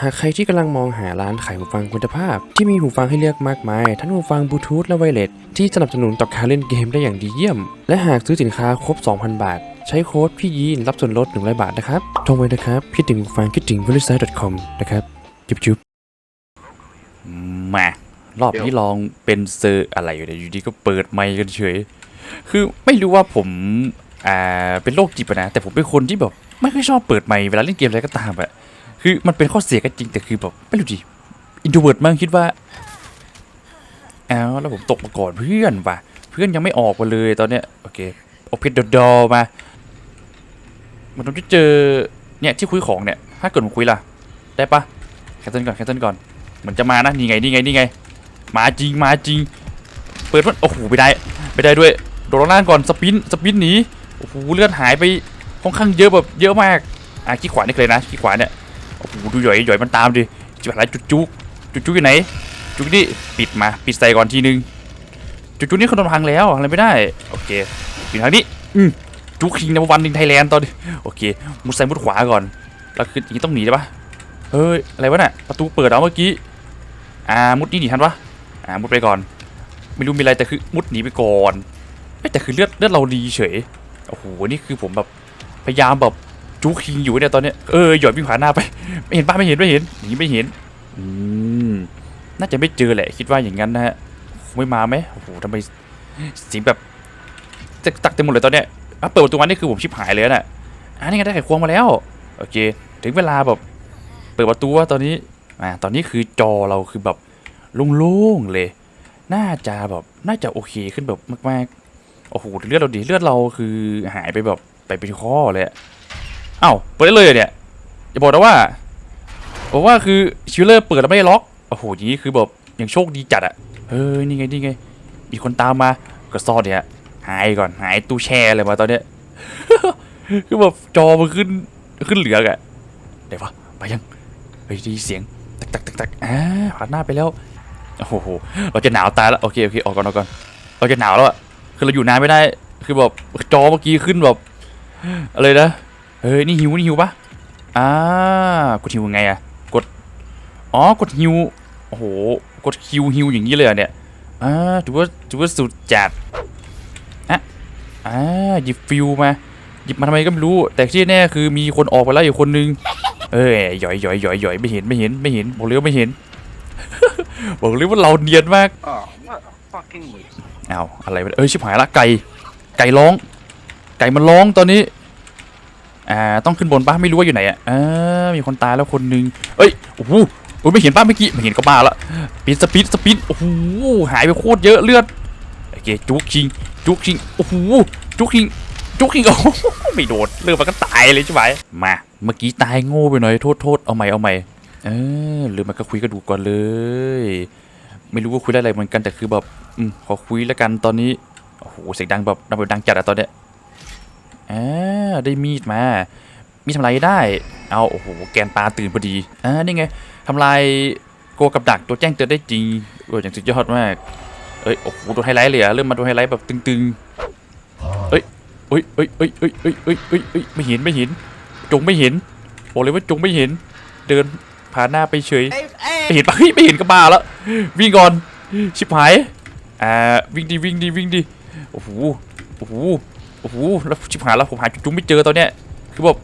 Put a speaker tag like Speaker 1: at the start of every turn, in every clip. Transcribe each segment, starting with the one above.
Speaker 1: หากใครที่กำลังมองหาร้านขายหูฟังคุณภาพ ที่มีหูฟังให้เลือกมากมาย ทั้งหูฟังบลูทูธและไวเลสที่สนับสนุนต่อการเล่นเกมได้อย่างดีเยี่ยม และหากซื้อสินค้าครบ 2,000 บาท ใช้โค้ดพี่ยีนรับส่วนลด100บาทนะครับทรไว้นะครับ คิดถึงหูฟังคิดถึง v e r i s i t e c o m นะครับจุ๊บจุ๊บ
Speaker 2: มารอบนี้ลองเป็นเซอร์อะไรอยู่เนี่ยอยู่ดีก็เปิดไมค์กันเฉย คือไม่รู้ว่าผมอ่าเป็นโรคจิตอะนะ แต่ผมเป็นคนที่แบบไม่ค่อยชอบเปิดไมค์เวลาเล่นเกมอะไรก็ตามอะ คือมันเป็นข้อเสียก็จริงแต่คือแบบไม่รู้ดิอินโทรเวิร์ดมั้งคิดว่าอ้าวแล้วผมตกมาก่อนเพื่อนว่ะเพื่อนยังไม่ออกมาเลยตอนเนี้ยโอเคเอาเพชรดอมา มันต้องเจอเนี่ยที่คุยของเนี่ยถ้าเกิดผมคุยล่ะ ได้ปะแคนเซิลก่อนแคนเซิลก่อนเหมันจะมานะนี่ไงนี่ไงนี่ไง มาจริงมาจริง เปิดมันโอ้โหไม่ได้ไม่ได้ด้วยโดดลงล่างก่อนสปินสปินหนีโอ้โหเลือดหายไปค่อนข้างเยอะแบบเยอะมากอะขี้ขวานี่เลยนะขี้ขวาเนี่ย โหดูหย่อยหย่อยมันตามดิจิบหายจุกจุกจุกจุกอยู่ไหน จุกนี่ปิดมาปิดใส่ก่อนทีนึงจุกจุกนี่เขาโดนพังแล้วอะไรไม่ได้โอเคอยู่ทางนี้อืมจุกคิงในวันหนึ่งไทยแลนด์ตอนนี้โอเคมุดใส่มุดขวาก่อนแล้วคืออย่างนี้ต้องหนีได้ปะเฮ้ยอะไรวะน่ะประตูเปิดเอาเมื่อกี้อ่ามุดนี่หนีทันวะอ่ามุดไปก่อน ไม่รู้มีอะไรแต่คือมุดหนีไปก่อนแต่คือเลือดเลือดเราดีเฉยโอ้โหนี่คือผมแบบพยายามแบบ จูคิงอยู่เนี่ยตอนเนี้ยเออหยอดวิ่งผ่านหน้าไป ไม่เห็นป้าไม่เห็นไม่เห็นอย่างนี้ไม่เห็นอืมน่าจะไม่เจอแหละ คิดว่าอย่างนั้นนะฮะไม่มาไหมโอ้โหทำไมสีแบบจะตักเต็มหมดเลยตอนเนี้ยอะเปิดประตูมานี่คือผมชิบหายเลยน่ะอ่านี่ไงได้ไขควงมาแล้วโอเค ถึงเวลาแบบเปิดประตูว่าตอนนี้อ่าตอนนี้คือจอเราคือแบบโล่งๆเลย น่าจะแบบน่าจะโอเคขึ้นแบบมากๆโอ้โหเลือดเราดีเลือดเราคือหายไปแบบไปเป็นข้อเลย อะเอ้าเปิดได้เลยเนี่ยอย่าบอกนะว่าบอกว่าคือชิลเลอร์เปิดแล้วไม่ได้ล็อกโอ้โหอย่างนี้คือแบบยังโชคดีจัดอะเฮ้ยนี่ไงนี่ไง มีคนตามมาก็ซ่อนเนี่ยหายก่อนหายตู้แช่เลยมาตอนเนี้ยคือแบบจอมันขึ้นขึ้นเหลืองอะเดี๋ยววะไปยังเฮ้ยด้ยินเสียงตักตักตักตักอ่าผ่านหน้าไปแล้วโอ้โหเราจะหนาวตายแล้วโอเคโอเคออกก่อนออกก่อนเราจะหนาวแล้วอะคือเราอยู่นานไม่ได้ คือแบบจอเมื่อกี้ขึ้นแบบอะไรนะ เฮ้ยนี่หิวนี่หิวปะอ่ากดหิวยังไงอะกดอ๋อกดหิวโอ้โหกดคิวหิวอย่างนี้เลยเหรอเนี่ยอ่าถือว่าถือว่าสุดจัดอะอ่าหยิบฟิวมาหยิบมาทำไมก็ไม่รู้ แต่ที่แน่คือมีคนออกไปแล้วอีกคนนึงเอ้ยหย่อยหย่อยหย่อยหย่อยไม่เห็นไม่เห็นไม่เห็นบอกเลยว่าไม่เห็นบอกเลยว่าเราเนียนมาก
Speaker 3: Oh, what a fucking waste.
Speaker 2: อ้าวอะไรวะเอ้ยชิบหายละไก่ ไก่ร้อง ไก่มันร้องตอนนี้ อ่าต้องขึ้นบนป้าไม่รู้ว่าอยู่ไหนอะอ่ามีคนตายแล้วคนหนึงเอ้ยโอ้โหโอ้ยไม่เห็นป้าเมื่อกี้ไม่เห็นก็บ้าละปีนสปีดสปีดโอ้โหหายไปโคตรเยอะเลือดโอเคจุกชิงจุกชิงโอ้โหจุกชิงจุกชิงโอ้โหไม่โดนเลือดมันก็ตายเลยใช่ไหมมาเมื่อกี้ตายโง่ไปหน่อยโทษโทษเอาใหม่เอาใหม่เออหรือมันก็คุยกระดูกก่อนเลย ไม่รู้ว่าคุยอะไรเหมือนกันแต่คือแบบอืมขอคุยแล้วกันตอนนี้โอ้โหเสียงดังแบบดังแบบดังจัดอะตอนเนี้ย อ่าได้มีดมา มีดทำลายได้ เอาโอ้โหแกนปลาตื่นพอดีอ่านี่ไงทำลายโกกับดักตัวแจ้งเตือนได้จริงโอ้ยอย่างสุดยอดมากเอ้ยโอ้โหโดนไฮไลท์เลยอะเริ่มมาโดนไฮไลท์แบบตึงๆเอ้ยเอ้ยเอ้ยเอ้ยเอ้ยเอ้ยเอ้ยเอ้ยเอ้ยไม่เห็นไม่เห็น จงไม่เห็นบอกเลยว่าจงไม่เห็น เดินผ่านหน้าไปเฉยไม่เห็นปะเฮ้ยไม่เห็นก็บ้าแล้ววิ่งก่อนชิบหายอ่าวิ่งดีวิ่งดีวิ่งดีโอ้โหโอ้โห โอ้โหแล้วชิบหายแล้วผมหาจุ๊บไม่เจอตอนเนี้ยคือแบบ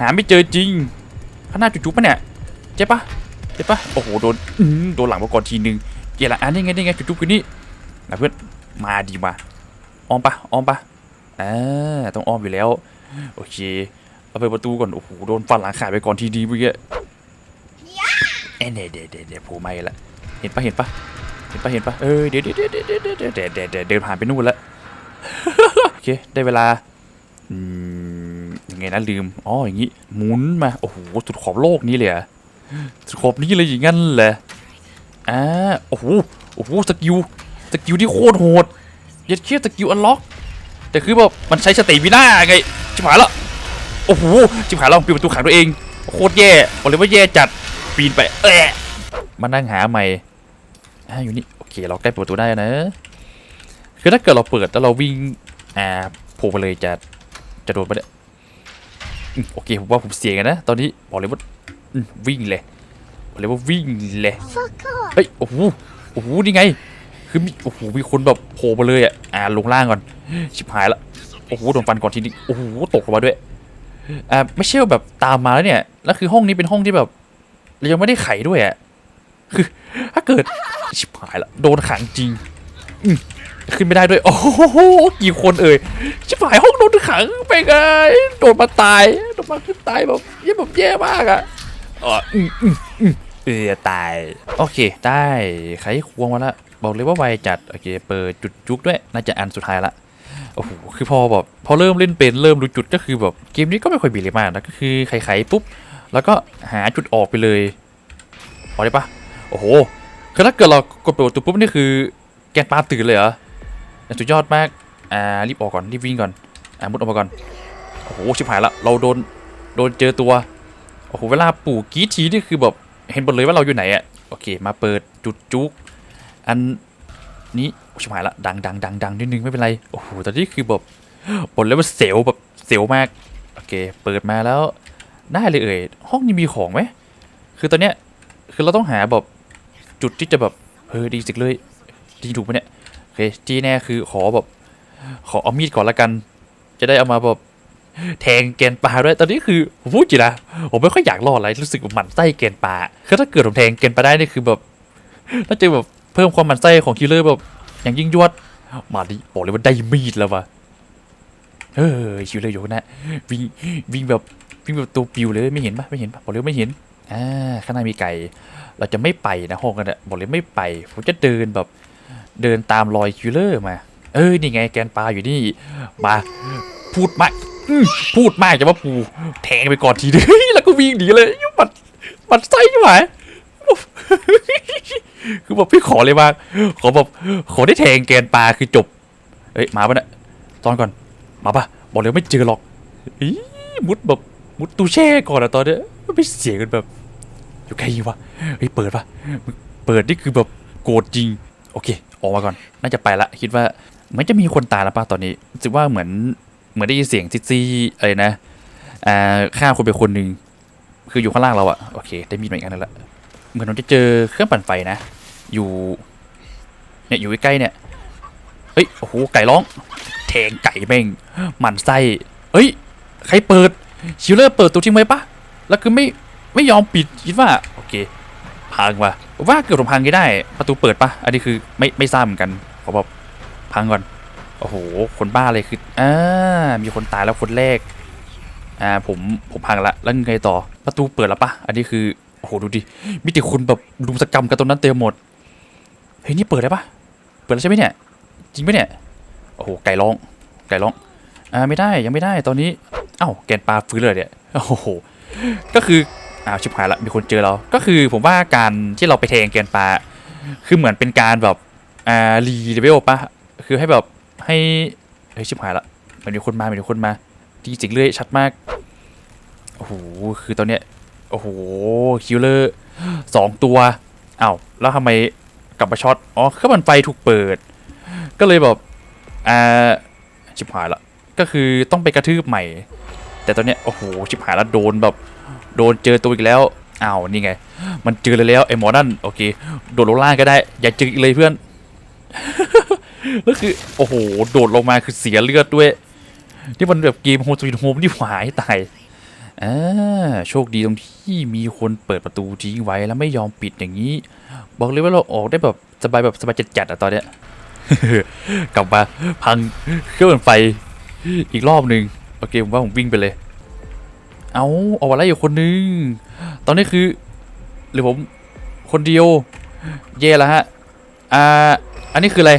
Speaker 2: หาไม่เจอจริงข้างหน้าจุ๊บปะเนี่ยเจ๊ปะเจ๊ปะโอ้โหโดนโดนหลังมาก่อนทีนึงเกล่ะอันนี้ไงนี่ไงจุ๊บอยู่นี่นะเพื่อนมาดีมาออมปะออมปะอ่าต้องออมอยู่แล้ว โอเคเอาไปประตูก่อนโอ้โหโดนฟันหลังขาดไปก่อนทีดีเมื่อกี้เอ้เดี๋ยวเดี๋ยวเดี๋ยวผมไม่ละเห็นปะเห็นปะเห็นปะเห็นปะเออเดี๋ยวเดี๋ยวเดี๋ยวเดี๋ยวเดี๋ยวเดี๋ยวเดินผ่านไปนู่นละ โอเค ได้เวลาอยังไงนะลืม อ๋อ อย่างงี้หมุนมา โอ้โห สุดขอบโลกนี้เลยอะสุดขอบนี้เลยอย่างงั้นเหรออ่าโอ้โห โอ้โห สกิล สกิลที่โคตรโหด ยัดเคียสกิลอันล็อก แต่คือแบบมันใช้สเตมิน่าไงชิบหายล้วโอ้โหชิบหายแล้วปิดประตูขังตัวเอง โคตรแย่บอกเลยว่าแย่จัด ปีนไป เอะมานั่งหาใหม่อ่าอยู่นี่ โอเค เราใกล้เปิดประตูได้นะ คือถ้าเกิดเราเปิดแล้วเราวิ่งอ่าโผล่ไปเลยจะจะโดนไปเนี่ยโอเคผมว่าผมเสี่ยงนะตอนนี้บอกเลยว่าวิ่งเลยบอกเลยว่าวิ่งเลยเฮ้ยโอ้โหโอ้โหนี่ไง คือมีโอ้โหมีคนแบบโผล่มาเลยอะอ่าลงล่างก่อนชิบหายละโอ้โหโดนฟันก่อนทีนี้โอ้โหตกลงมาด้วยอ่าไม่ใช่ว่าแบบตามมาแล้วเนี่ยแล้วคือห้องนี้เป็นห้องที่แบบเรายังไม่ได้ไขด้วยอะคือถ้าเกิดชิบหายละโดนขังจริงอื ขึ้นไม่ได้ด้วย โอ้โหกี่คนเอ่ยชิบหายห้องโดนขังไปไงโดนมาตายโดนมาขึ้นตายแบบเย่แบบแย่มากอะอ๋ออืมอืมอืมเออตาย โอเค ได้ไขควงมาละบอกเลยว่าไวจัด โอเค เปิดจุดจุกด้วย น่าจะอันสุดท้ายละโอ้โห คือพอแบบพอเริ่มเล่นเป็นเริ่มรู้จุดก็คือแบบเกมนี้ก็ไม่ค่อยบีเลยมากนะก็คือไขๆปุ๊บ แล้วก็หาจุดออกไปเลยพอได้ปะโอ้โห คือถ้าเกิดเรากดเปิดประตูปุ๊บนี่คือแกนปลาตื่นเลยเหรอ สุดยอดมาก อ่า รีบออกก่อน รีบวิ่งก่อน อ่า มุดออกมาก่อน โอ้โห ชิบหายละ เราโดน โดนเจอตัว โอ้โห เวลาปู่กีทีนี่คือแบบ เห็นหมดเลยว่าเราอยู่ไหนอะโอเค มาเปิดจุดจุก อันนี้ชิบหายละ ดังดังดังดังนิดนึงไม่เป็นไร โอ้โห ตอนนี้คือแบบบนเลยว่าเสียวแบบเสียวมาก โอเค เปิดมาแล้ว ได้เลยเอ่ย ห้องนี้มีของไหม คือตอนเนี้ย คือเราต้องหาแบบจุดที่จะแบบ เฮ้ยดีสิเลยดีถูกไหมเนี่ย เคที่แน่คือขอแบบ ขอเอามีดก่อนละกัน จะได้เอามาแบบแทงแกนปลาด้วย ตอนนี้คือผมพูดจริงนะ ผมไม่ค่อยอยากรอดอะไรรู้สึกหมันไส้แกนปลาคือถ้าเกิดผมแทงแกนปลาได้นี่คือแบบน่าจะแบบเพิ่มความหมันไส้ของคิลเลอร์แบบอย่างยิ่งยวด มาดิบอกเลยว่าได้มีดแล้ววะเออคิลเลอร์อยู่นะวิ่งวิ่งแบบวิ่งแบบตัวปิวเลยไม่เห็นปะไม่เห็นปะบอกเลยไม่เห็นอ่าข้างในมีไก่ เราจะไม่ไปนะห้องกันอะบอกเลยไม่ไปผมจะเดินแบบ เดินตามรอยคิลเลอร์มา เออนี่ไงแกนปลาอยู่นี่มาพูดมากพูดมากจะว่าปูแทงไปก่อนทีนึงแล้วก็วิ่งหนีเลยมันมันไส้ใช่ไหมคือแบบพี่ขอเลยว่าขอแบบขอได้แทงแกนปลาคือจบ เอ้ยมาปะเนี่ยตอนก่อนมาปะบอกเลยไม่เจอหรอกอีมุดแบบมุดตูแช่ก่อนอะตอนเนี้ยไม่เสียงกันแบบ อยู่ใกล้วะเฮ้ยเปิดปะเปิดนี่คือแบบโกรธจริง โอเค ออกมาก่อน น่าจะไปละคิดว่าเหมือนจะมีคนตายแล้วป่ะตอนนี้รู้สึกว่าเหมือนเหมือนได้ยินเสียงซิซี่อะไรนะอ่าฆ่าคนไปคนหนึ่งคืออยู่ข้างล่างเราอะโอเคได้มีดมาอีกอันนึงละเหมือนเราจะเจอเครื่องปั่นไฟนะ อยู่เนี่ยอยู่ใกล้ๆเนี่ยเฮ้ยโอ้โหไก่ร้องแทงไก่แม่งหมันไส้เฮ้ย ใครเปิดชิลเลอร์เปิดตัวทิ้งไว้ปะแล้วคือไม่ไม่ยอมปิดคิดว่าโอเค พังว่ะว่าเกือบพังก็ได้ ประตูเปิดปะอันนี้คือไม่ไม่ทราบเหมือนกันขอแบบพังก่อนโอ้โห คนบ้าเลยคืออ่ามีคนตายแล้วคนแรกอ่าผมผมพังละแล้วไงต่อประตูเปิดแล้วปะอันนี้คือโอ้โหดูดิมีแต่คนแบบรุมสกรรมกันตรงนั้นเต็มหมดเฮ้ยนี่เปิดได้ปะเปิดแล้วใช่ไหมเนี่ยจริงไหมเนี่ยโอ้โหไก่ร้องไก่ร้องอ่าไม่ได้ยังไม่ได้ตอนนี้เอ้าแกนปลาฟื้นเลยเนี่ยโอ้โหก็คือ อ้าวชิบหายละมีคนเจอเรา ก็คือผมว่าการที่เราไปแทงแกนปลาคือเหมือนเป็นการแบบอ่ารีเลเวลปะคือให้แบบให้เฮ้ยชิบหายละมันมีคนมามันมีคนมาจริงจริงเลยชัดมากโอ้โหคือตอนเนี้ยโอ้โหคิลเลอร์สองตัวอ้าวแล้วทำไมกลับมาช็อตอ๋อเครื่องมันไฟถูกเปิด ก็เลยแบบอ่าชิบหายละก็คือต้องไปกระทืบใหม่ แต่ตอนเนี้ยโอ้โหชิบหายละโดนแบบ โดนเจอตัวอีกแล้วอ้าวนี่ไง มันเจอเลยแล้วไอ้หมอนั่นโอเค โดดลงล่างก็ได้ อย่าเจออีกเลยเพื่อนแล้วคือโอ้โหโดดลงมาคือเสียเลือดด้วยนี่มันแบบเกมโฮมสวีทโฮมที่หวายตายอ่าโชคดีตรงที่มีคนเปิดประตูทิ้งไว้แล้วไม่ยอมปิดอย่างนี้ บอกเลยว่าเราออกได้แบบสบายแบบสบายจัดๆอะตอนเนี้ยกลับมาพังเครื่องไฟอีกรอบหนึ่งโอเคผมว่าผมวิ่งไปเลย เอาเอาอะไรอยู่คนนึง ตอนนี้คือ หรือผมคนเดียว เย่แล้วฮะ อ่า อันนี้คืออะไร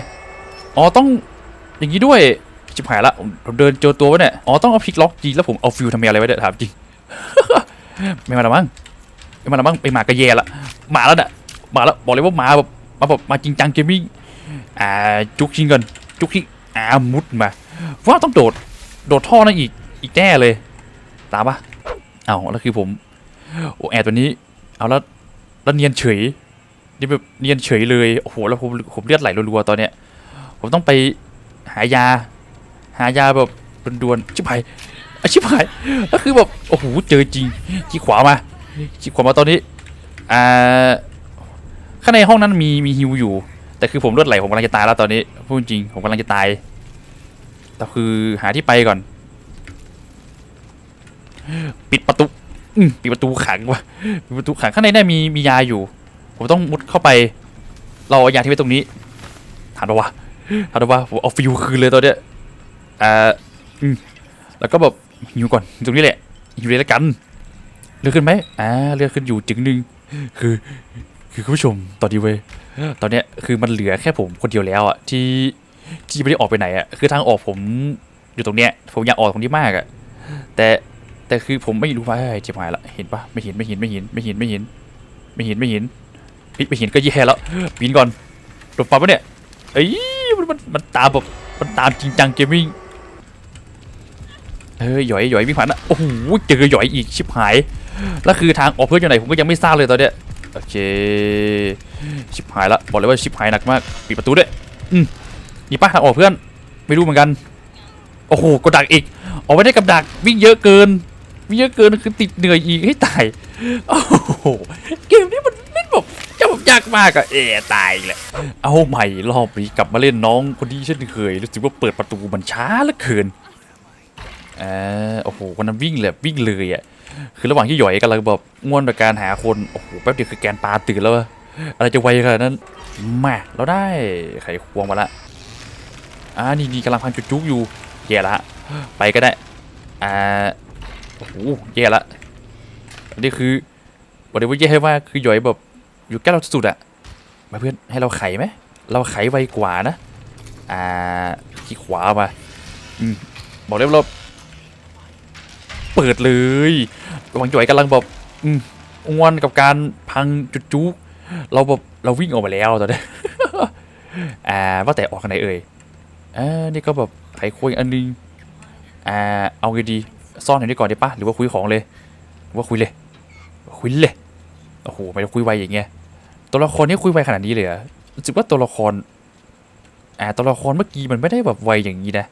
Speaker 2: อ๋อต้องอย่างนี้ด้วยชิบหายละผมเดินเจอตัวไว้เนี่ย อ๋อต้องเอาพลิกล็อกจีแล้วผมเอาฟิวทำอะไรไว้เนี่ยถามจริง ไม่มาละมั้งไม่มาละมั้งไปหมากระแยละมาแล้วน่ะมาแล้วบอกเลยว่ามาแบบมาแบบมาจริงจังเกมมิ่งอ่าจุกชิงกันจุกชิงอ่ามุดมาว่าต้องโดด โดดท่อนั่นอีกอีกแน่เลย ตามปะ เอาแล้วคือผมโอ้แอดตัวนี้ เอาแล้วแล้วเนียนเฉยนี่แบบเนียนเฉยเลยโอ้โหแล้วผมผมเลือดไหลรัวๆตอนเนี้ยผมต้องไปหายา หายาแบบด่วนๆชิบหายอชิบหายก็คือแบบโอ้โหเจอจริงขี้ขวามาขี้ขวามาตอนนี้อ่าข้างในห้องนั้นมีมีฮิวอยู่ แต่คือผมเลือดไหลผมกำลังจะตายแล้วตอนนี้พูดจริงผมกำลังจะตายแต่คือหาที่ไปก่อน ปิดประตูอืมปิดประตูขังวะปิดประตูขังข้างในน่ามีมียาอยู่ ผมต้องมุดเข้าไป เราเอายาที่ไว้ตรงนี้ถามปะวะถามปะวะผมเอาฟิวคืนเลยตอนเนี้ยอ่าอืมแล้วก็แบบหิวก่อนตรงนี้แหละหิวเลยแล้วกันเลือดขึ้นไหมอ่าเลือดขึ้นอยู่จึงหนึ่งคือคือคุณผู้ชมตอนนี้เว้ยตอนเนี้ยคือมันเหลือแค่ผมคนเดียวแล้วอะที่ที่ไม่ได้ออกไปไหนอะคือทางออกผมอยู่ตรงเนี้ยผมอยากออกตรงนี้มากอะแต่ แต่คือผมไม่รู้ว่าเฮ้ยเจ็บหายละเห็นปะไม่เห็นไม่เห็นไม่เห็นไม่เห็นไม่เห็นไม่เห็นไม่เห็นไม่เห็นก็แย่แล้วปีนก่อนหลบปั๊บปะเนี่ยเอ้ยมันมันมันตามแบบมันตามจริงจังเกมมิ่งเฮ้ยหย่อยหย่อยวิ่งผ่านนะโอ้โหเจอหย่อยอีกชิบหายแล้วคือทางออกเพื่อนอยู่ไหนผมก็ยังไม่ทราบเลยตอนเนี้ยโอเคชิบหายละบอกเลยว่าชิบหายหนักมากปิดประตูด้วยอืมนี่ป้าทางออกเพื่อนไม่รู้เหมือนกันโอ้โหกดดักอีกออกไม่ได้กับดักวิ่งเยอะเกิน วิ่งเยอะเกินคือติดเหนื่อยอีกให้ตายโอ้โหเกมนี้มันเล่นแบบจะแบบยากมากอะเอตายแหละเอาใหม่รอบนี้กลับมาเล่นน้องคนที่เช่นเคยรู้สึกว่าเปิดประตูมันช้าเหลือเกินอ่าโอ้โหคนนั้นวิ่งเลยวิ่งเลยอะคือระหว่างที่หย่อยกำลังแบบง่วนกับการหาคนโอ้โหแป๊บเดียวคือแกนปลาตื่นแล้วอะอะไรจะไวขนาดนั้นมาเราได้ไขควงมาละอ่านี่นี่กำลังพังจุดจุกอยู่แย่ละไปก็ได้อ่า โอ้โหแย่ละอันนี้คือบอกเลยว่าแย่มาคือหย่อยแบบอยู่ใกล้เราสุดอะมาเพื่อนให้เราไขไหมเราไขไวกว่านะ อ่าที่ขวามาอืมบอกเลยว่าเราเปิดเลยหวังจ่อยกำลังแบบอืมอ้วนกับการพังจุดจุกเราแบบเราวิ่งออกมาแล้วตอนนี้อ่าว่าแต่ออกไหนเอ่ยอ่านี่ก็แบบไขควงอีกอันนึงอ่าเอาไงดี ซ่อนอยู่นี่ก่อนได้ปะหรือว่าคุยของเลยว่าคุยเลยคุยเลยโอ้โหไม่ได้คุยไวอย่างเงี้ยตัวละครนี่คุยไวขนาดนี้เลยเหรอรู้สึกว่าตัวละครอ่าตัวละครเมื่อกี้มันไม่ได้แบบไวอย่างนี้นะ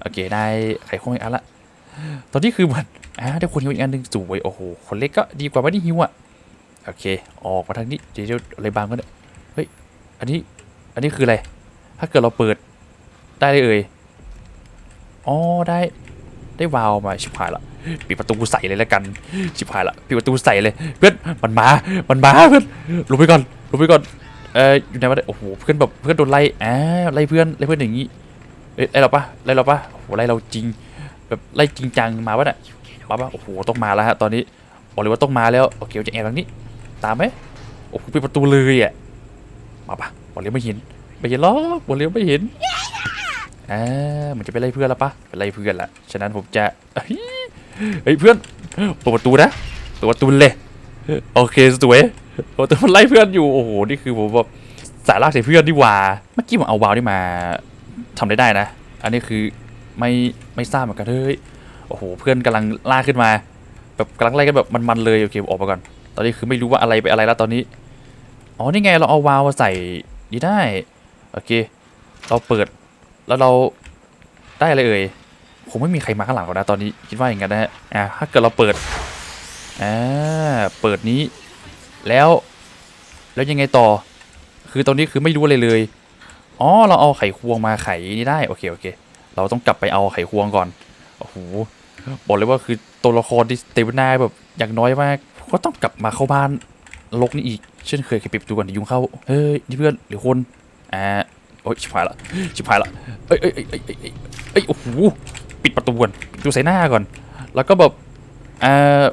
Speaker 2: โอเคได้ไขควงอีกอันละตอนนี้คือมันอ่าได้คนฮิวอีกอันหนึ่งสวยโอ้โหคนเล็กก็ดีกว่าไม่ได้ฮิวอะโอเค ออกมาทางนี้เดี๋ยวอะไรบางก็ได้เฮ้ยอันนี้อันนี้คืออะไรถ้าเกิดเราเปิดได้เลยเอ่ยอ๋อได้ ได้วาวมาชิบหายละปิดประตูใส่เลยแล้วกันชิบหายละปิดประตูใส่เลยเพื่อนมันมา มันมาเพื่อนลงไปก่อนลงไปก่อนเอออยู่ไหนวะเนี่ยโอ้โหเพื่อนแบบเพื่อนโดนไล่อ่าไล่เพื่อนไล่เพื่อนอย่างงี้เอ้ยไล่เราปะไล่เราปะโอ้โหไล่เราจริง แบบไล่จริงจังมาวะเนี่ยมาปะโอ้โหต้องมาแล้วฮะตอนนี้บอกเลยว่าต้องมาแล้วโอเคจะแอบทางนี้ ตามไหมโอ้โหปิดประตูเลยอะมาปะบอกเลยไม่เห็นไม่เห็นหรอกบอกเลยไม่เห็น อ่ามันจะไปไล่เพื่อนแล้วปะไปไล่เพื่อนละฉะนั้นผมจะเฮ้ยเพื่อนเปิดประตูนะเปิดประตูเลยโอเคสวยเปิดประตูมันไล่เพื่อนอยู่โอ้โหนี่คือผมแบบสายลากใส่เพื่อนดีกว่าเมื่อกี้ผมเอาวาวนี่มาทำได้ได้นะ อันนี้คือไม่ไม่ทราบเหมือนกันเฮ้ยโอ้โหเพื่อนกำลังล่าขึ้นมาแบบกำลังไล่กันแบบมันๆเลยโอเคออกมาก่อน ตอนนี้คือไม่รู้ว่าอะไรไปอะไรแล้วตอนนี้อ๋อนี่ไงเราเอาวาวมาใส่นี่ได้โอเค เราเปิด แล้วเราได้อะไรเอ่ยคงไม่มีใครมาข้างหลังหรอกนะตอนนี้คิดว่าอย่างนั้นนะฮะอ่าถ้าเกิดเราเปิดอ่าเปิดนี้ แล้วแล้วยังไงต่อ คือตอนนี้คือไม่รู้อะไรเลยอ๋อเราเอาไขควงมาไขนี่ได้โอเคโอเค เราต้องกลับไปเอาไขควงก่อนโอ้โหบอกเลยว่าคือตัวละครที่เตวนาแบบอย่างน้อยมากก็ต้องกลับมาเข้าบ้านลกนี่อีก เช่นเคยเคยปิดประตูก่อนยวยุงเข้าเฮ้ยนี่เพื่อนหรือคนอ่า โอ้ยชิบหายละชิบหายละเอ้ยเอ้ยเอ้ยเอ้ยเอ้ยโอ้โหปิดประตูก่อนดูใส่หน้าก่อน แล้วก็แบบอ่า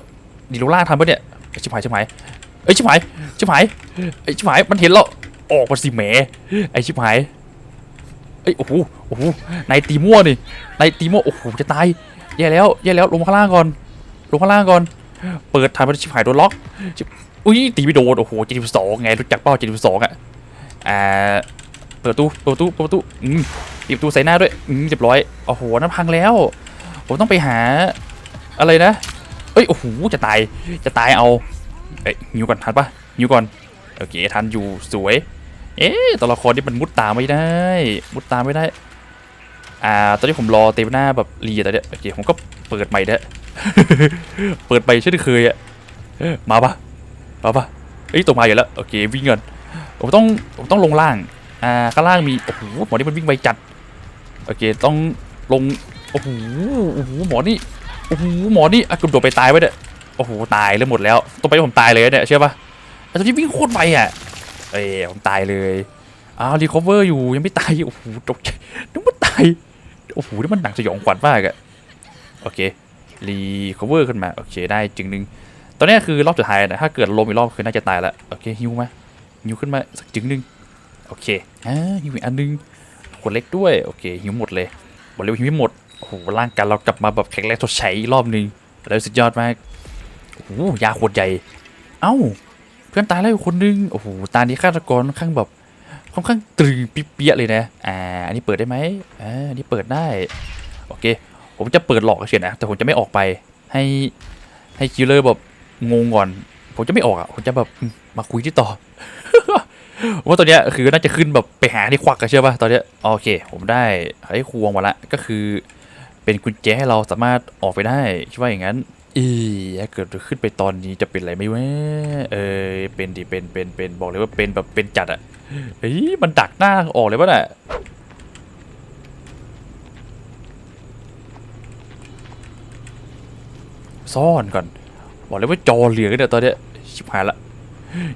Speaker 2: ดีโลล่าทำปะเนี่ยชิบหายชิบหายเอ้ยชิบหายชิบหายเอ้ยชิบหายมันเห็นเราออกมาสิแหมไอ้ชิบหายเอ้ยโอ้โหโอ้โหนายตีมั่วนี่นายตีมั่วโอ้โหจะตายแย่แล้วแย่แล้วลงข้างล่างก่อนลงข้างล่างก่อน เปิดทางมันชิบหายโดนล็อกอุ้ยตีไม่โดนโอ้โหเจ็ดสิบสองไงรู้จักเป้าเจ็ดสิบสองอะอ่า เปิดตู้เปิดประตูเปิดประตูอืมปิดประตูใส่หน้าด้วยอืมเรียบร้อยโอ้โหนั่นพังแล้ว ผมต้องไปหา อะไรนะ เอ้ยโอ้โหจะตายจะตายเอาเอ้ยหิวก่อนทันปะหิวก่อนโอเคทันอยู่สวย เอ๊ะตัวละครที่มันมุดตามไม่ได้ มุดตามไม่ได้ อ่า ตอนนี้ผมรอเต็มหน้าแบบรีแต่เนี้ยโอเคผมก็เปิดใหม่เด้อเปิดไปเช่นเคยอะมาปะมาปะเอ้ยตกมาอยู่แล้วโอเควิ่งก่อนผมต้องผมต้องลงล่าง อ่าข้างล่างมีโอ้โหหมอนี่มันวิ่งไวจัดโอเคต้องลงโอ้โหโอ้โหหมอนี่โอ้โหหมอนี่อะกระโดดไปตายไว้เนี่ยโอ้โหตายเลยหมดแล้วต้องไปผมตายเลยเนี่ยเชื่อปะแต่ตอนนี้วิ่งโคตรไวอะเอ้ผมตายเลยอ้าวรีคอเวอร์อยู่ยังไม่ตายโอ้โหตกใจนึกว่าตายโอ้โหนี่มันหนักสยองขวัญมากอะโอเครีคอเวอร์ขึ้นมาโอเคได้จึงหนึ่งตอนนี้คือรอบสุดท้ายนะถ้าเกิดลมอีกรอบคือน่าจะตายล้วโอเคฮิวมาฮิวขึ้นมาสักจึงหนึ่ง โอเคอ่าฮิวอีกอันหนึงขวดเล็กด้วยโอเคฮิวหมดเลยบอกเลยว่าฮิวไม่หมดโอ้โหร่างกายเรากลับมาแบบแข็งแรงทดใช้อีกรอบหนึ่งแล้วสุดยอดมากโอ้โหยาขวดใหญ่ เอ้า เพื่อนตายแล้วอีกคนนึงโอ้โหตานี้ฆาตกรค่อนข้างแบบค่อนข้างตรึงเปียๆเลยนะอ่าอันนี้เปิดได้ไหมอ่าอันนี้เปิดได้โอเค ผมจะเปิดหลอกเฉยนะแต่ผมจะไม่ออกไปให้ให้คิลเลอร์แบบงงก่อน ผมจะไม่ออกอะผมจะแบบมาคุยที่ต่อ ว่าตอนเนี้ยคือน่าจะขึ้นแบบไปหาที่ควักกันเชื่อป่ะตอนเนี้ยโอเค ผมได้ไอ้ควงมาละก็คือ เป็นกุญแจให้เราสามารถออกไปได้คิดว่าอย่างนั้น อีถ้าเกิดขึ้นไปตอนนี้จะเป็นอะไรไหมวะเออเป็นดิเป็นเป็นเป็นบอกเลยว่าเป็นแบบเป็นจัดอะเฮ้ยมันดักหน้าออกเลยป่ะน่ะซ่อนก่อน บอกเลยว่าจอเหลืองเนี่ยตอนเนี้ยชิบหายละ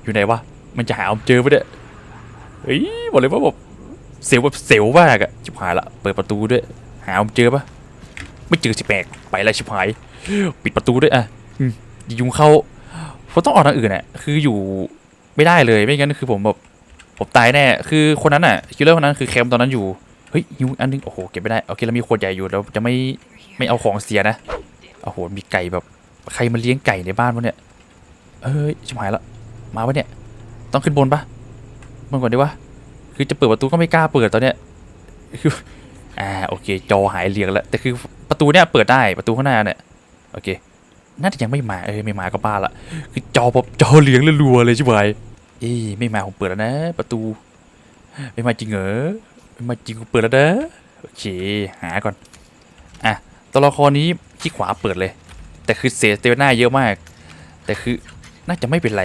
Speaker 2: อยู่ไหนวะ มันจะหาผมเจอปะเนี่ยเฮ้ยบอกเลยว่าแบบเสียวแบบเสียวมากอะชิบหายละเปิดประตูด้วย หาผมเจอปะไม่เจอสิแปลกไปแล้วชิบหาย ปิดประตูด้วยอะอืมยุงเข้าผมต้องออกทางอื่นอะคืออยู่ไม่ได้เลยไม่งั้นคือผมแบบผมตายแน่คือคนนั้นอะคิลเลอร์คนนั้นคือแคมตอนนั้นอยู่เฮ้ยยุงอันนึงโอ้โหเก็บไม่ได้โอเคแล้วมีขวดใหญ่อยู่เราจะไม่ไม่เอาของเสียนะโอ้โหมีไก่แบบใครมาเลี้ยงไก่ในบ้านวะเนี่ยเอ้ยชิบหายละมาวะเนี่ย ต้องขึ้นบนปะบนก่อนดีวะคือจะเปิดประตูก็ไม่กล้าเปิดตอนเนี้ยคืออ่าโอเค จอหายเหลียงแล้วแต่คือประตูเนี่ยเปิดได้ประตูข้างหน้าเนี่ยโอเคน่าจะยังไม่มาเออไม่มาก็บ้าละคือจอแบจอเหลียงเลยรัวเลยใชิบหายเอ้ยไม่มาผมเปิดแล้วนะ ประตู ไม่มาจริงเหรอไม่มาจริงผมเปิดแล้วนะโอเคหาก่อนอะตัวละครนี้ที่ขวาเปิดเลย แต่คือเสียเตลหน้าเยอะมาก แต่คือน่าจะไม่เป็นไร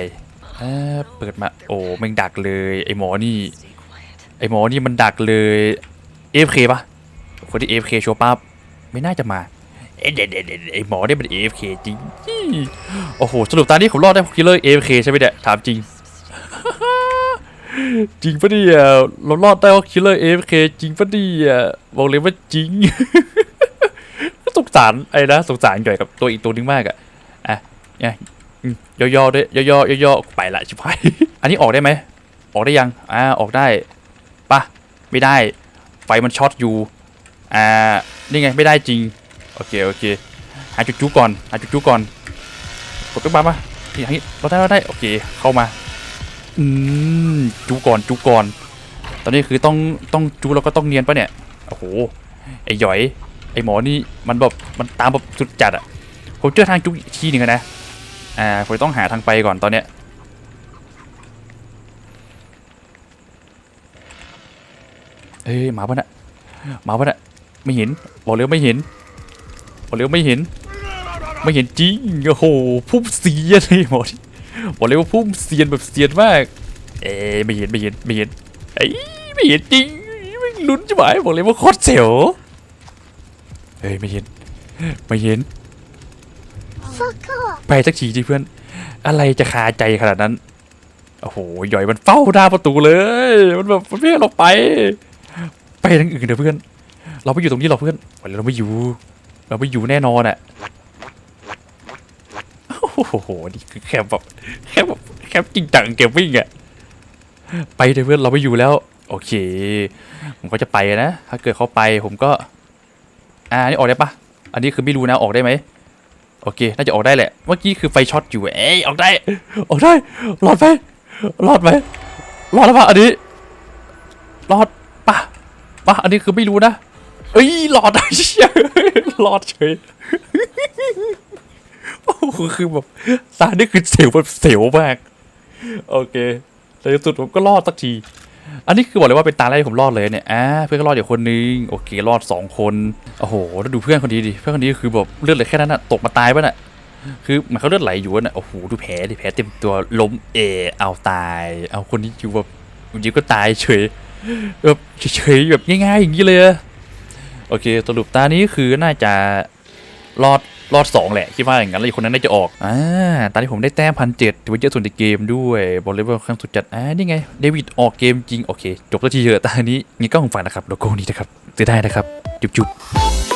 Speaker 2: เปิดมาโอ้แม่งดักเลยไอหมอนี่ ไอหมอนี่มันดักเลย AFK ปะคนที่ AFK ชัวร์ปั๊บไม่น่าจะมาเอ๊ะเด็ดเด็ดเด็ดไอหมอเนี่ยมัน AFK จริงโอ้โหสรุปตอนนี้ผมรอดได้คิลเลอร์ AFK ใช่ไหมเนี่ยถามจริง จริงปะเนี่ยเรารอดได้เพราะคิลเลอร์ AFK จริงปะเนี่ยบอกเลยว่าจริงสงสารไอ้นะสงสารหย่กับตัวอีกตัวนึงมากอะอะเนี่ ย่อๆด้วยย่อๆย่อๆไปละชิบหายอันนี้ออกได้ไหมออกได้ยังอ่าออกได้ปะไม่ได้ไฟมันช็อตอยู่อ่านี่ไงไม่ได้จริงโอเคโอเคหาจุดจุก่อนหาจุดจุก่อนกดตุ๊กมาปะอย่างนี้เราได้เราได้โอเคเข้ามาอืมจุก่อนจุก่อน ตอนนี้คือต้องต้องจุแล้วก็ต้องเนียนปะเนี่ยโอ้โหไอ้หยอยไอ้หมอนี่มันแบบมันตามแบบสุดจัดอะผมเจอทางจุกอีกทีหนึ่งอะนะ อ่าผมต้องหาทางไปก่อนตอนเนี้ยเอ้ยหมาปะน่ะหมาปะน่ะไม่เห็นบอกเลยวไม่เห็นบอกเลยวไม่เห็น ไม่เห็นจริงโอ้โหพุ่มเสียนไอหมอนี่บอกเลยว่าพุ่มเสียนแบบเสียนมาก เอ้ไม่เห็นไม่เห็นไม่เห็นไอ้ไม่เห็นจริงไม่งลุ้นจะหมายบอกเลยว่าโคตรเสียวเฮ้ยไม่เห็นไม่เห็น ไปสักทีดิเพื่อน อะไรจะคาใจขนาดนั้น โอ้โหหย่อยมันเฝ้าหน้าประตูเลย มันแบบมันไม่ให้เราไป ไปทางอื่นเถอะเพื่อน เราไม่อยู่ตรงนี้หรอกเพื่อนเราไม่อยู่ เราไม่อยู่แน่นอนอะโอ้โห นี่คือแคมป์แบบแคมป์แบบแคมป์จริงจังเกมวิ่งอะไปเถอะเพื่อนเราไม่อยู่แล้ว โอเค ผมก็จะไปนะ ถ้าเกิดเขาไปผมก็ อ่าอันนี่ออกได้ปะ อันนี้คือไม่รู้นะ ออกได้ไหม โอเค น่าจะออกได้แหละ เมื่อกี้คือไฟช็อตอยู่ เอ้ยออกได้ ออกได้ รอดไหมรอดไหมรอดแล้วปะอันนี้ รอดปะปะอันนี้คือไม่รู้นะ เอ้ยรอดเชี่ยรอดเฉยโอ้โหคือแบบตานี่คือเสียวแบบเสียวมาก โอเคในที่สุดผมก็รอดสักที อันนี้คือบอกเลยว่าเป็นตาแรกที่ผมรอดเลยเนี่ยอ่าเพื่อนก็รอดอยู่คนนึงโอเครอดสองคนโอ้โหแล้วดูเพื่อนคนนี้ดิเพื่อนคนนี้คือแบบเลือดเหลือแค่นั้นอะตกมาตายป่ะน่ะคือมันเขาเลือดไหลอยู่นะโอ้โหดูแผลดิแผลเต็มตัวล้มเอเอาตาย เอาคนนี้อยู่แบบอยู่ก็ตายเฉยแบบเฉยๆแบบง่ายๆอย่างนี้เลยอะโอเคสรุปตานี้คือน่าจะรอด รอดสองแหละ คิดว่าอย่างนั้นแล้วอีคนนั้นน่าจะออกอ่าตอนที่ผมได้แต้มพันเจ็ดถือว่าเยอะสุดในเกมด้วยบอกเลยว่าครั้งสุดจัดอ่านี่ไงเดวิดออกเกมจริงโอเค จบแล้วทีเถอะตานี้งี้ก็ของฝันนะครับโลโก้นี้นะครับซื้อได้นะครับจุ๊บๆ